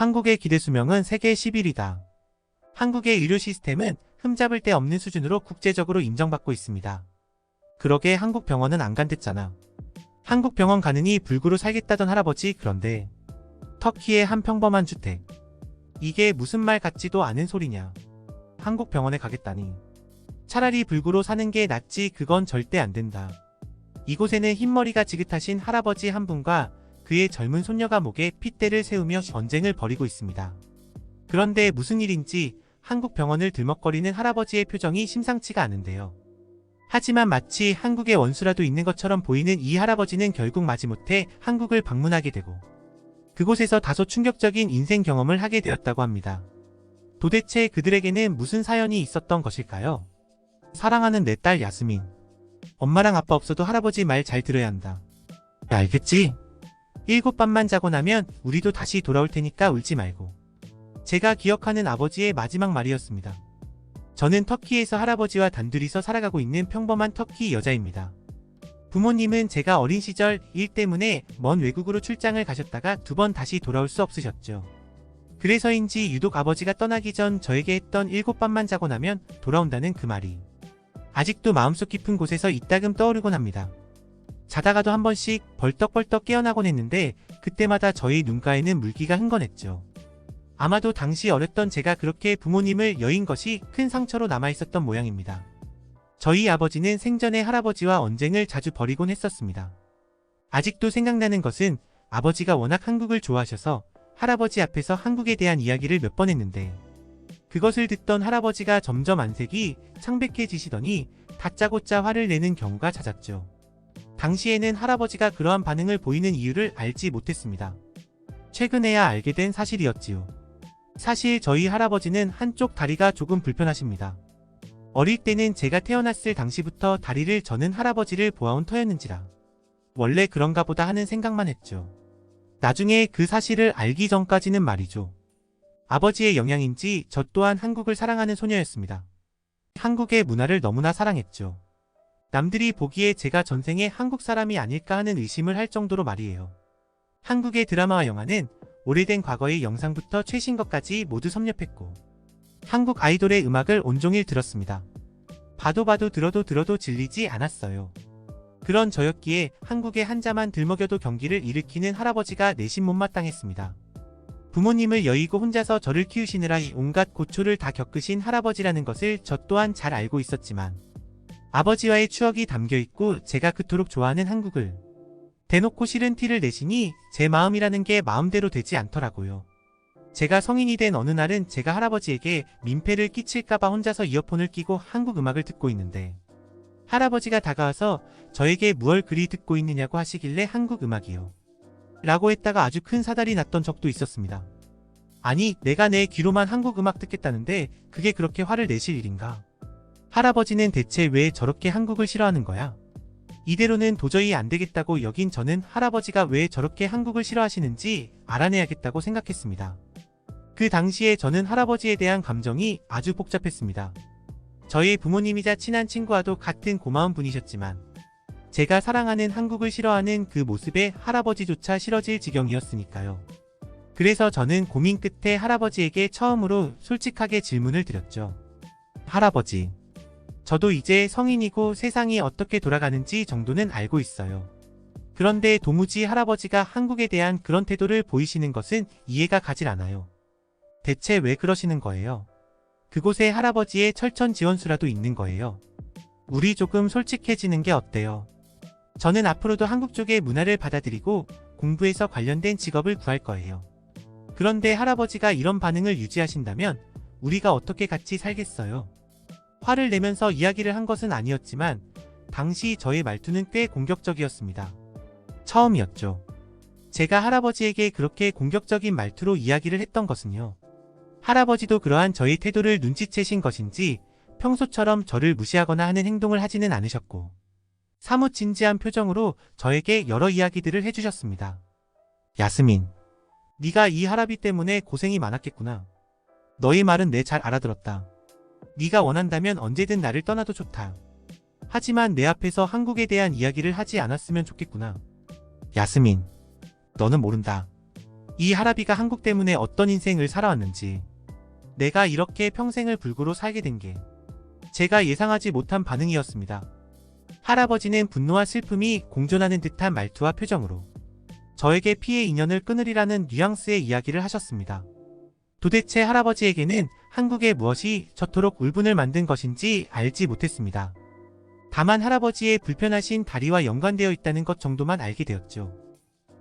한국의 기대 수명은 세계 11위다. 한국의 의료 시스템은 흠잡을 데 없는 수준으로 국제적으로 인정받고 있습니다. 그러게 한국 병원은 안 간댔잖아. 한국 병원 가느니 불구로 살겠다던 할아버지 그런데 터키의 한 평범한 주택. 이게 무슨 말 같지도 않은 소리냐. 한국 병원에 가겠다니. 차라리 불구로 사는 게 낫지 그건 절대 안 된다. 이곳에는 흰머리가 지긋하신 할아버지 한 분과 그의 젊은 손녀가 목에 핏대를 세우며 전쟁을 벌이고 있습니다. 그런데 무슨 일인지 한국 병원을 들먹거리는 할아버지의 표정이 심상치가 않은데요. 하지만 마치 한국의 원수라도 있는 것처럼 보이는 이 할아버지는 결국 마지못해 한국을 방문하게 되고 그곳에서 다소 충격적인 인생 경험을 하게 되었다고 합니다. 도대체 그들에게는 무슨 사연이 있었던 것일까요? 사랑하는 내 딸 야스민. 엄마랑 아빠 없어도 할아버지 말 잘 들어야 한다. 야, 알겠지? 일곱 밤만 자고 나면 우리도 다시 돌아올 테니까 울지 말고. 제가 기억하는 아버지의 마지막 말이었습니다. 저는 터키에서 할아버지와 단둘이서 살아가고 있는 평범한 터키 여자입니다. 부모님은 제가 어린 시절 일 때문에 먼 외국으로 출장을 가셨다가 두 번 다시 돌아올 수 없으셨죠. 그래서인지 유독 아버지가 떠나기 전 저에게 했던 일곱 밤만 자고 나면 돌아온다는 그 말이 아직도 마음속 깊은 곳에서 이따금 떠오르곤 합니다. 자다가도 한 번씩 벌떡벌떡 깨어나곤 했는데 그때마다 저희 눈가에는 물기가 흥건했죠. 아마도 당시 어렸던 제가 그렇게 부모님을 여인 것이 큰 상처로 남아있었던 모양입니다. 저희 아버지는 생전에 할아버지와 언쟁을 자주 벌이곤 했었습니다. 아직도 생각나는 것은 아버지가 워낙 한국을 좋아하셔서 할아버지 앞에서 한국에 대한 이야기를 몇 번 했는데 그것을 듣던 할아버지가 점점 안색이 창백해지시더니 다짜고짜 화를 내는 경우가 잦았죠. 당시에는 할아버지가 그러한 반응을 보이는 이유를 알지 못했습니다. 최근에야 알게 된 사실이었지요. 사실 저희 할아버지는 한쪽 다리가 조금 불편하십니다. 어릴 때는 제가 태어났을 당시부터 다리를 저는 할아버지를 보아온 터였는지라 원래 그런가 보다 하는 생각만 했죠. 나중에 그 사실을 알기 전까지는 말이죠. 아버지의 영향인지 저 또한 한국을 사랑하는 소녀였습니다. 한국의 문화를 너무나 사랑했죠. 남들이 보기에 제가 전생에 한국 사람이 아닐까 하는 의심을 할 정도로 말이에요. 한국의 드라마와 영화는 오래된 과거의 영상부터 최신 것까지 모두 섭렵했고 한국 아이돌의 음악을 온종일 들었습니다. 봐도 봐도 들어도 들어도 질리지 않았어요. 그런 저였기에 한국의 한자만 들먹여도 경기를 일으키는 할아버지가 내심 못마땅했습니다. 부모님을 여의고 혼자서 저를 키우시느라 온갖 고초를 다 겪으신 할아버지라는 것을 저 또한 잘 알고 있었지만 아버지와의 추억이 담겨 있고 제가 그토록 좋아하는 한국을 대놓고 싫은 티를 내시니 제 마음이라는 게 마음대로 되지 않더라고요. 제가 성인이 된 어느 날은 제가 할아버지에게 민폐를 끼칠까봐 혼자서 이어폰을 끼고 한국 음악을 듣고 있는데 할아버지가 다가와서 저에게 무얼 그리 듣고 있느냐고 하시길래 한국 음악이요. 라고 했다가 아주 큰 사달이 났던 적도 있었습니다. 아니, 내가 내 귀로만 한국 음악 듣겠다는데 그게 그렇게 화를 내실 일인가? 할아버지는 대체 왜 저렇게 한국을 싫어하는 거야? 이대로는 도저히 안 되겠다고 여긴 저는 할아버지가 왜 저렇게 한국을 싫어하시는지 알아내야겠다고 생각했습니다. 그 당시에 저는 할아버지에 대한 감정이 아주 복잡했습니다. 저희 부모님이자 친한 친구와도 같은 고마운 분이셨지만 제가 사랑하는 한국을 싫어하는 그 모습에 할아버지조차 싫어질 지경이었으니까요. 그래서 저는 고민 끝에 할아버지에게 처음으로 솔직하게 질문을 드렸죠. 할아버지, 저도 이제 성인이고 세상이 어떻게 돌아가는지 정도는 알고 있어요. 그런데 도무지 할아버지가 한국에 대한 그런 태도를 보이시는 것은 이해가 가질 않아요. 대체 왜 그러시는 거예요? 그곳에 할아버지의 철천 지원수라도 있는 거예요. 우리 조금 솔직해지는 게 어때요? 저는 앞으로도 한국 쪽의 문화를 받아들이고 공부해서 관련된 직업을 구할 거예요. 그런데 할아버지가 이런 반응을 유지하신다면 우리가 어떻게 같이 살겠어요? 화를 내면서 이야기를 한 것은 아니었지만 당시 저의 말투는 꽤 공격적이었습니다. 처음이었죠. 제가 할아버지에게 그렇게 공격적인 말투로 이야기를 했던 것은요. 할아버지도 그러한 저의 태도를 눈치채신 것인지 평소처럼 저를 무시하거나 하는 행동을 하지는 않으셨고 사뭇 진지한 표정으로 저에게 여러 이야기들을 해주셨습니다. 야스민, 네가 이 할아비 때문에 고생이 많았겠구나. 너의 말은 내 잘 알아들었다. 네가 원한다면 언제든 나를 떠나도 좋다. 하지만 내 앞에서 한국에 대한 이야기를 하지 않았으면 좋겠구나. 야스민, 너는 모른다. 이 할아비가 한국 때문에 어떤 인생을 살아왔는지, 내가 이렇게 평생을 불구로 살게 된 게, 제가 예상하지 못한 반응이었습니다. 할아버지는 분노와 슬픔이 공존하는 듯한 말투와 표정으로 저에게 피해 인연을 끊으리라는 뉘앙스의 이야기를 하셨습니다. 도대체 할아버지에게는 한국의 무엇이 저토록 울분을 만든 것인지 알지 못했습니다. 다만 할아버지의 불편하신 다리와 연관되어 있다는 것 정도만 알게 되었죠.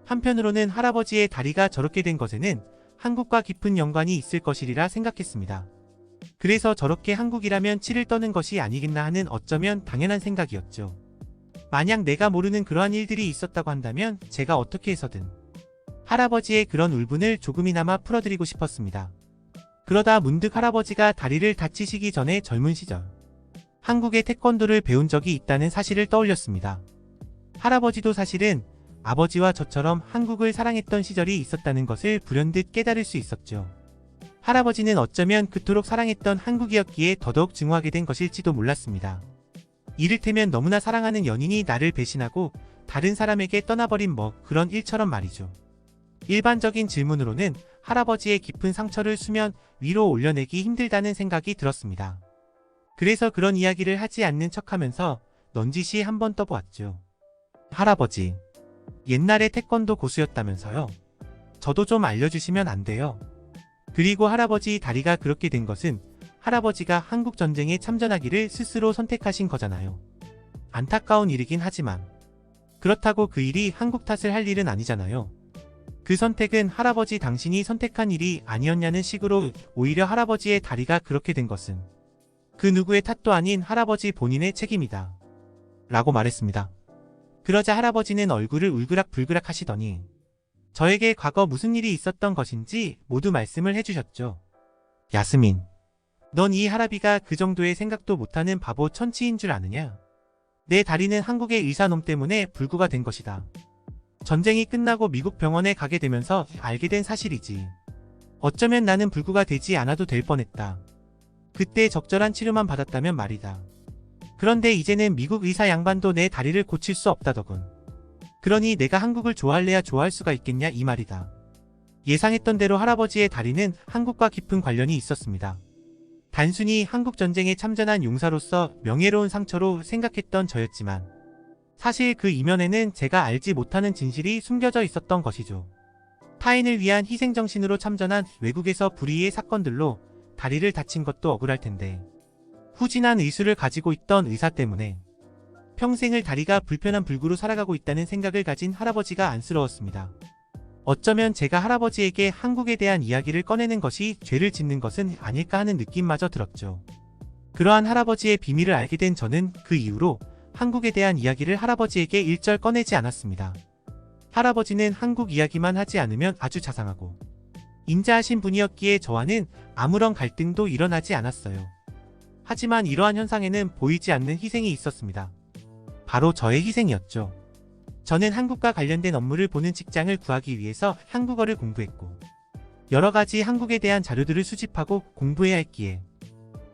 한편으로는 할아버지의 다리가 저렇게 된 것에는 한국과 깊은 연관이 있을 것이리라 생각했습니다. 그래서 저렇게 한국이라면 치를 떠는 것이 아니겠나 하는 어쩌면 당연한 생각이었죠. 만약 내가 모르는 그러한 일들이 있었다고 한다면 제가 어떻게 해서든 할아버지의 그런 울분을 조금이나마 풀어드리고 싶었습니다. 그러다 문득 할아버지가 다리를 다치시기 전에 젊은 시절 한국의 태권도를 배운 적이 있다는 사실을 떠올렸습니다. 할아버지도 사실은 아버지와 저처럼 한국을 사랑했던 시절이 있었다는 것을 불현듯 깨달을 수 있었죠. 할아버지는 어쩌면 그토록 사랑했던 한국이었기에 더더욱 증오하게 된 것일지도 몰랐습니다. 이를테면 너무나 사랑하는 연인이 나를 배신하고 다른 사람에게 떠나버린 뭐 그런 일처럼 말이죠. 일반적인 질문으로는 할아버지의 깊은 상처를 수면 위로 올려내기 힘들다는 생각이 들었습니다. 그래서 그런 이야기를 하지 않는 척하면서 넌지시 한번 떠보았죠. 할아버지, 옛날에 태권도 고수였다면서요? 저도 좀 알려주시면 안 돼요? 그리고 할아버지 다리가 그렇게 된 것은 할아버지가 한국 전쟁에 참전하기를 스스로 선택하신 거잖아요. 안타까운 일이긴 하지만 그렇다고 그 일이 한국 탓을 할 일은 아니잖아요. 그 선택은 할아버지 당신이 선택한 일이 아니었냐는 식으로 오히려 할아버지의 다리가 그렇게 된 것은 그 누구의 탓도 아닌 할아버지 본인의 책임이다. 라고 말했습니다. 그러자 할아버지는 얼굴을 울그락불그락 하시더니 저에게 과거 무슨 일이 있었던 것인지 모두 말씀을 해주셨죠. 야스민, 넌 이 할아비가 그 정도의 생각도 못하는 바보 천치인 줄 아느냐? 내 다리는 한국의 의사놈 때문에 불구가 된 것이다. 전쟁이 끝나고 미국 병원에 가게 되면서 알게 된 사실이지. 어쩌면 나는 불구가 되지 않아도 될 뻔했다. 그때 적절한 치료만 받았다면 말이다. 그런데 이제는 미국 의사 양반도 내 다리를 고칠 수 없다더군. 그러니 내가 한국을 좋아할래야 좋아할 수가 있겠냐 이 말이다. 예상했던 대로 할아버지의 다리는 한국과 깊은 관련이 있었습니다. 단순히 한국 전쟁에 참전한 용사로서 명예로운 상처로 생각했던 저였지만 사실 그 이면에는 제가 알지 못하는 진실이 숨겨져 있었던 것이죠. 타인을 위한 희생정신으로 참전한 외국에서 불의의 사건들로 다리를 다친 것도 억울할 텐데 후진한 의술을 가지고 있던 의사 때문에 평생을 다리가 불편한 불구로 살아가고 있다는 생각을 가진 할아버지가 안쓰러웠습니다. 어쩌면 제가 할아버지에게 한국에 대한 이야기를 꺼내는 것이 죄를 짓는 것은 아닐까 하는 느낌마저 들었죠. 그러한 할아버지의 비밀을 알게 된 저는 그 이후로 한국에 대한 이야기를 할아버지에게 일절 꺼내지 않았습니다. 할아버지는 한국 이야기만 하지 않으면 아주 자상하고 인자하신 분이었기에 저와는 아무런 갈등도 일어나지 않았어요. 하지만 이러한 현상에는 보이지 않는 희생이 있었습니다. 바로 저의 희생이었죠. 저는 한국과 관련된 업무를 보는 직장을 구하기 위해서 한국어를 공부했고 여러 가지 한국에 대한 자료들을 수집하고 공부해야 했기에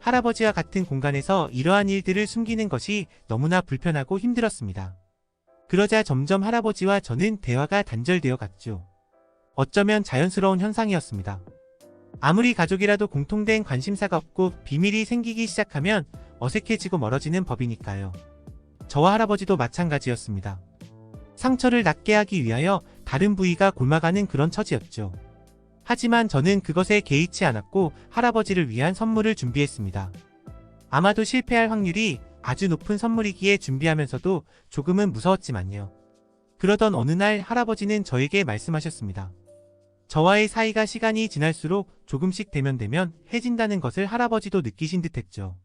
할아버지와 같은 공간에서 이러한 일들을 숨기는 것이 너무나 불편하고 힘들었습니다. 그러자 점점 할아버지와 저는 대화가 단절되어 갔죠. 어쩌면 자연스러운 현상이었습니다. 아무리 가족이라도 공통된 관심사가 없고 비밀이 생기기 시작하면 어색해지고 멀어지는 법이니까요. 저와 할아버지도 마찬가지였습니다. 상처를 낫게 하기 위하여 다른 부위가 골마가는 그런 처지였죠. 하지만 저는 그것에 개의치 않았고 할아버지를 위한 선물을 준비했습니다. 아마도 실패할 확률이 아주 높은 선물이기에 준비하면서도 조금은 무서웠지만요. 그러던 어느 날 할아버지는 저에게 말씀하셨습니다. 저와의 사이가 시간이 지날수록 조금씩 대면되면 해진다는 것을 할아버지도 느끼신 듯 했죠.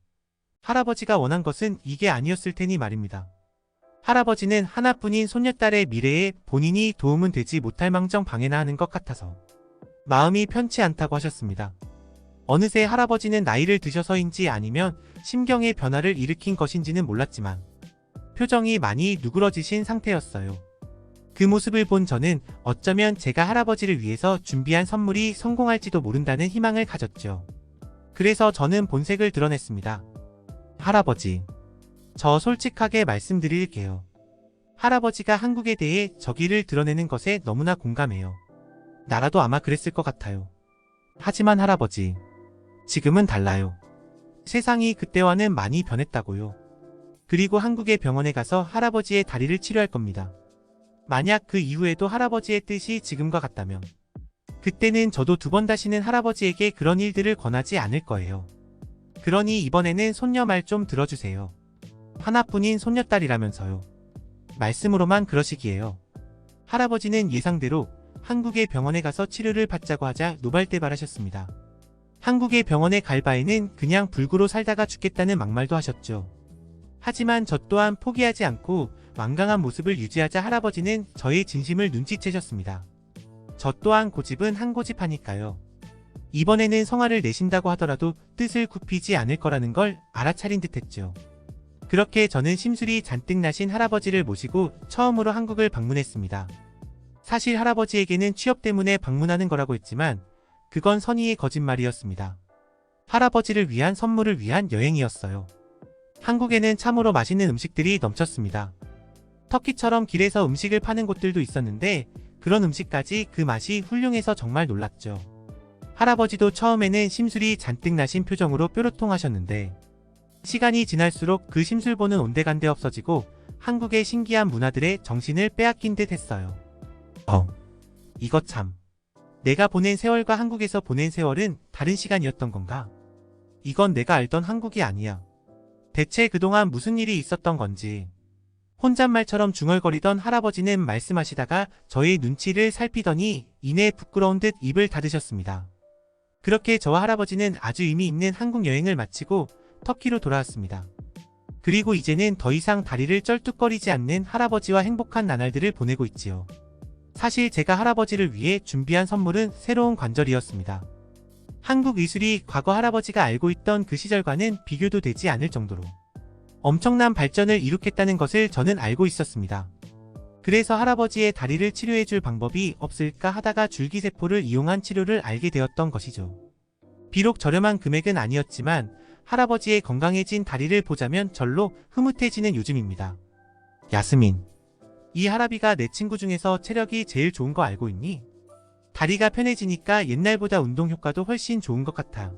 할아버지가 원한 것은 이게 아니었을 테니 말입니다. 할아버지는 하나뿐인 손녀딸의 미래에 본인이 도움은 되지 못할 망정 방해나 하는 것 같아서 마음이 편치 않다고 하셨습니다. 어느새 할아버지는 나이를 드셔서인지 아니면 심경의 변화를 일으킨 것인지는 몰랐지만 표정이 많이 누그러지신 상태였어요. 그 모습을 본 저는 어쩌면 제가 할아버지를 위해서 준비한 선물이 성공할지도 모른다는 희망을 가졌죠. 그래서 저는 본색을 드러냈습니다. 할아버지, 저 솔직하게 말씀드릴게요. 할아버지가 한국에 대해 저기를 드러내는 것에 너무나 공감해요. 나라도 아마 그랬을 것 같아요. 하지만 할아버지, 지금은 달라요. 세상이 그때와는 많이 변했다고요. 그리고 한국의 병원에 가서 할아버지의 다리를 치료할 겁니다. 만약 그 이후에도 할아버지의 뜻이 지금과 같다면, 그때는 저도 두 번 다시는 할아버지에게 그런 일들을 권하지 않을 거예요. 그러니 이번에는 손녀 말 좀 들어주세요. 하나뿐인 손녀딸이라면서요. 말씀으로만 그러시기에요. 할아버지는 예상대로 한국의 병원에 가서 치료를 받자고 하자 노발대발하셨습니다. 한국의 병원에 갈 바에는 그냥 불구로 살다가 죽겠다는 막말도 하셨죠. 하지만 저 또한 포기하지 않고 완강한 모습을 유지하자 할아버지는 저의 진심을 눈치채셨습니다. 저 또한 고집은 한 고집하니까요. 이번에는 성화를 내신다고 하더라도 뜻을 굽히지 않을 거라는 걸 알아차린 듯 했죠. 그렇게 저는 심술이 잔뜩 나신 할아버지를 모시고 처음으로 한국을 방문했습니다. 사실 할아버지에게는 취업 때문에 방문하는 거라고 했지만 그건 선의의 거짓말이었습니다. 할아버지를 위한 선물을 위한 여행이었어요. 한국에는 참으로 맛있는 음식들이 넘쳤습니다. 터키처럼 길에서 음식을 파는 곳들도 있었는데 그런 음식까지 그 맛이 훌륭해서 정말 놀랐죠. 할아버지도 처음에는 심술이 잔뜩 나신 표정으로 뾰로통 하셨는데 시간이 지날수록 그 심술 보는 온데간데 없어지고 한국의 신기한 문화들의 정신을 빼앗긴 듯 했어요. 어, 이거 참. 내가 보낸 세월과 한국에서 보낸 세월은 다른 시간이었던 건가? 이건 내가 알던 한국이 아니야. 대체 그동안 무슨 일이 있었던 건지. 혼잣말처럼 중얼거리던 할아버지는 말씀하시다가 저의 눈치를 살피더니 이내 부끄러운 듯 입을 닫으셨습니다. 그렇게 저와 할아버지는 아주 의미 있는 한국 여행을 마치고 터키로 돌아왔습니다. 그리고 이제는 더 이상 다리를 쩔뚝거리지 않는 할아버지와 행복한 나날들을 보내고 있지요. 사실 제가 할아버지를 위해 준비한 선물은 새로운 관절이었습니다. 한국 의술이 과거 할아버지가 알고 있던 그 시절과는 비교도 되지 않을 정도로 엄청난 발전을 이룩했다는 것을 저는 알고 있었습니다. 그래서 할아버지의 다리를 치료해줄 방법이 없을까 하다가 줄기세포를 이용한 치료를 알게 되었던 것이죠. 비록 저렴한 금액은 아니었지만 할아버지의 건강해진 다리를 보자면 절로 흐뭇해지는 요즘입니다. 야스민. 이 할아비가 내 친구 중에서 체력이 제일 좋은 거 알고 있니? 다리가 편해지니까 옛날보다 운동 효과도 훨씬 좋은 것 같아.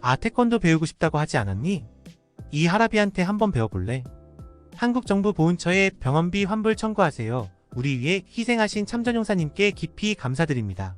아, 태권도 배우고 싶다고 하지 않았니? 이 할아비한테 한번 배워볼래? 한국 정부 보훈처에 병원비 환불 청구하세요. 우리 위해 희생하신 참전용사님께 깊이 감사드립니다.